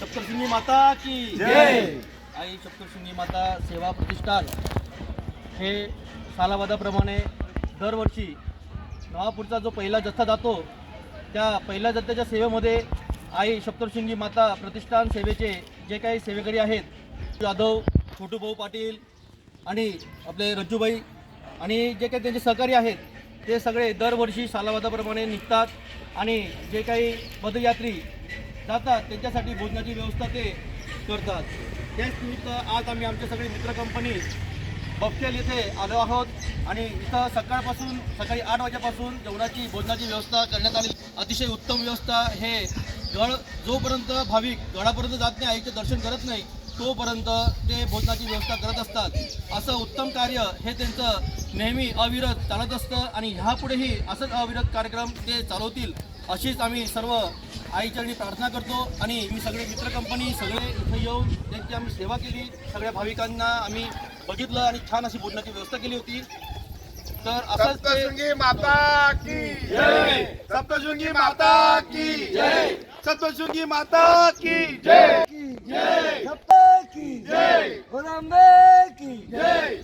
सप्तशृंगी माता की जय. आई सप्तशृंगी माता सेवा प्रतिष्ठान हे सालावादाप्रमाणे दरवर्षी नवापूरचा जो पहिला जथ्था जातो त्या पहिल्या जथ्थ्याच्या सेवेमध्ये आई सप्तशृंगी माता प्रतिष्ठान सेवेचे जे काही सेवेकरी आहेत जाधव छोटूभाऊ पाटील आणि आपले रज्जूबाई आणि जे काही त्यांचे सहकारी आहेत ते सगळे दरवर्षी सालावादाप्रमाणे निघतात आणि जे काही पदयात्री जातात त्यांच्यासाठी भोजनाची व्यवस्था ते करतात. त्याच निमित्त आज आम्ही आमच्या सगळे मित्र कंपनी बफेल येथे आलो आहोत आणि इथं सकाळपासून सकाळी आठ वाजेपासून जेवणाची भोजनाची व्यवस्था करण्यात आली. अतिशय उत्तम व्यवस्था हे गड जोपर्यंत भाविक गडापर्यंत जात नाही आईचे दर्शन करत नाही तोपर्यंत ते भोजनाची व्यवस्था करत असतात. असं उत्तम कार्य हे त्यांचं नेहमी अविरत चालत असतं आणि ह्यापुढेही असंच अविरत कार्यक्रम ते चालवतील. अशीच आम्ही सर्व आईच्या प्रार्थना करतो आणि मी सगळे मित्र कंपनी सगळे इथे येऊन त्यांची आम्ही सेवा केली. सगळ्या भाविकांना आम्ही बघितलं आणि छान अशी बोलण्याची व्यवस्था केली होती. तर सप्तशृंगी माता की जय! सप्तशृंगी माता की जय! सप्तशृंगी माता की जय! की जय!